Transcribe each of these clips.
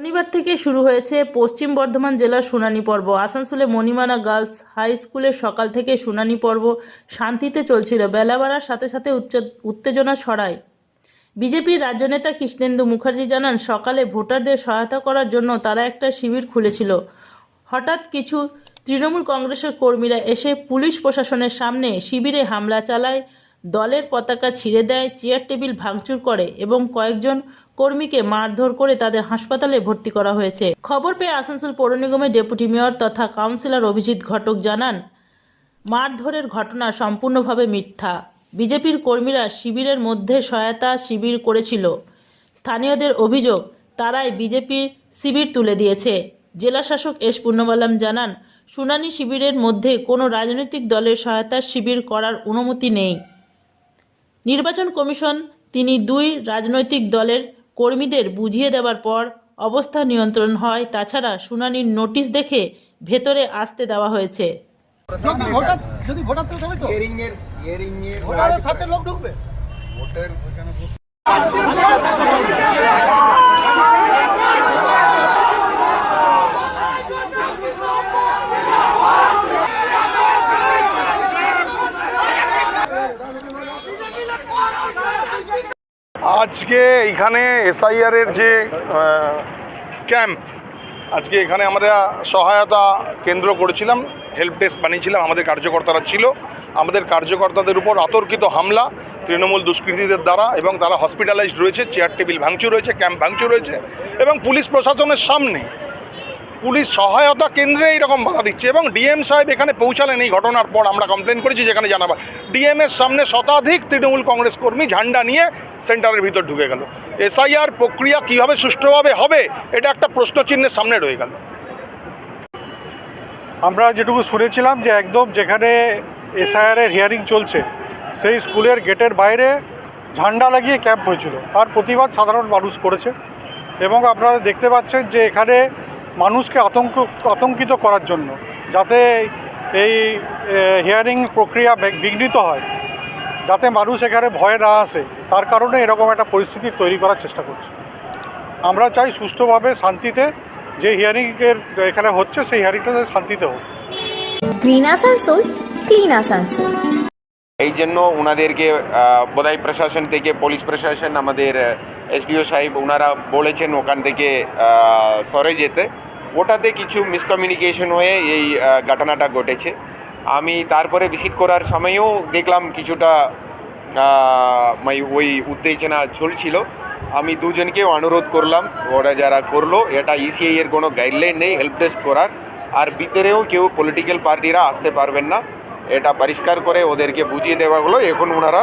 শনিবার থেকে শুরু হয়েছে পশ্চিম বর্ধমান জেলার শুনানি পর্ব। আসানসোলে মণিমানা গার্লস হাই স্কুলের সকাল থেকে শুনানি পর্ব শান্তিতে চলছিল। বেলা বাড়ার সাথে সাথে উত্তেজনা ছড়ায়। বিজেপির রাজ্য নেতা কৃষ্ণেন্দু মুখার্জি জানান, সকালে ভোটারদের সহায়তা করার জন্য তারা একটা শিবির খুলেছিল। হঠাৎ কিছু তৃণমূল কংগ্রেসের কর্মীরা এসে পুলিশ প্রশাসনের সামনে শিবিরে হামলা চালায়। দলের পতাকা ছিঁড়ে দেয়, চেয়ার টেবিল ভাঙচুর করে এবং কয়েকজন কর্মীকে মারধর করে তাদের হাসপাতালে ভর্তি করা হয়েছে। খবর পেয়ে আসানসোল পৌর নিগমের ডেপুটি মেয়র তথা কাউন্সিলর অভিজিৎ ঘটক জানান, মারধরের ঘটনা সম্পূর্ণভাবে মিথ্যা। বিজেপির কর্মীরা শিবিরের মধ্যে সহায়তা শিবির করেছিল। স্থানীয়দের অভিযোগ, তারাই বিজেপির শিবির তুলে দিয়েছে। জেলা শাসক এস পূর্ণবালাম জানান, শুনানি শিবিরের মধ্যে কোনো রাজনৈতিক দলের সহায়তা শিবির করার অনুমতি নেই। নির্বাচন কমিশন তিনি দুই রাজনৈতিক দলের কর্মীদের বুঝিয়ে দেওয়ার পর অবস্থা নিয়ন্ত্রণ হয় তাছাড়া শুনানির নোটিশ দেখে ভেতরে আসতে দেওয়া হয়েছে। ভোটার যদি ভোটার তো তবে তো হিয়ারিং এর হিয়ারিং এর ভোটারের সাথে লোক ঢুকবে ভোটের ওখানে আজকে এখানে এসআইআর এর যে ক্যাম্প আজকে এখানে আমরা সহায়তা কেন্দ্র করেছিলাম হেল্প ডেস্ক বানিয়েছিলাম, আমাদের কার্যকর্তারা ছিল। আমাদের কার্যকর্তাদের উপর অতর্কিত হামলা তৃণমূল দুষ্কৃতীদের দ্বারা এবং তারা হসপিটালাইজড রয়েছে চেয়ার টেবিল ভাঙচুর রয়েছে ক্যাম্প ভাঙচুর রয়েছে এবং পুলিশ প্রশাসনের সামনে পুলিশ সহায়তা কেন্দ্রে এইরকম বাধা দিচ্ছে এবং ডিএম সাহেব এখানে পৌঁছালেন এই ঘটনার পর আমরা কমপ্লেন করেছি যেখানে জানাবার। ডিএম এর সামনে শতাধিক তৃণমূল কংগ্রেস কর্মী ঝান্ডা নিয়ে সেন্টারের ভিতর ঢুকে গেল। এসআইআর প্রক্রিয়া কীভাবে সুষ্ঠুভাবে হবে, এটা একটা প্রশ্নচিহ্নের সামনে রয়ে গেল। আমরা যেটুকু শুনেছিলাম যে একদম যেখানে এসআইআরের হিয়ারিং চলছে, সেই স্কুলের গেটের বাইরে ঝান্ডা লাগিয়ে ক্যাম্প হয়েছিল। তার প্রতিবাদ সাধারণ মানুষ করেছে এবং আপনারা দেখতে পাচ্ছেন যে এখানে মানুষকে আতঙ্ক আতঙ্কিত করার জন্য যাতে এই হিয়ারিং প্রক্রিয়া বিঘ্নিত হয় যাতে মানুষ এখানে ভয়ে না আসে তার কারণে এরকম একটা পরিস্থিতি তৈরি করার চেষ্টা করছে। আমরা চাই সুষ্ঠুভাবে শান্তিতে যে হিয়ারিংয়ের এখানে হচ্ছে সেই হিয়ারিংটা শান্তিতে হোক। গ্রিন আসানসোল ক্লিন আসানসোল এই জন্য ওনাদেরকে বোধহয় প্রশাসন থেকে পুলিশ প্রশাসন আমাদের এসডিও সাহেব ওনারা বলেছেন ওখান থেকে সরে যেতে। ওটাতে কিছু মিসকমিউনিকেশন হয়ে এই ঘটনাটা ঘটেছে। আমি তারপরে ভিজিট করার সময়ও দেখলাম কিছুটা মানে ওই উত্তেজনা চলছিল। আমি দুজনকে অনুরোধ করলাম ওরা যারা করল এটা ইসিআই এর কোনো গাইডলাইন নেই হেল্প ডেস্ক করার। আর ভিতরেও কেউ পলিটিক্যাল পার্টিরা আসতে পারবেন না। এটা পরিষ্কার করে ওদেরকে বুঝিয়ে দেওয়া হলো এখন ওনারা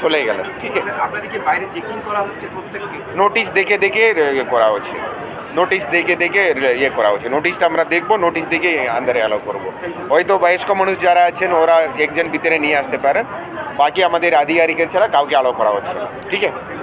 চলে গেলেন ঠিক আছে? নোটিশ দেখে দেখে করা হচ্ছে। নোটিশ দেখে দেখে ইয়ে করা হচ্ছে। নোটিশটা আমরা দেখব নোটিশ দেখে আন্দারে অ্যালাউ করব। হয়তো বয়স্ক মানুষ যারা আছেন, ওরা একজন ভিতরে নিয়ে আসতে পারেন। বাকি আমাদের আধিকারিকের ছাড়া কাউকে অ্যালাউ করা হচ্ছে ঠিক আছে?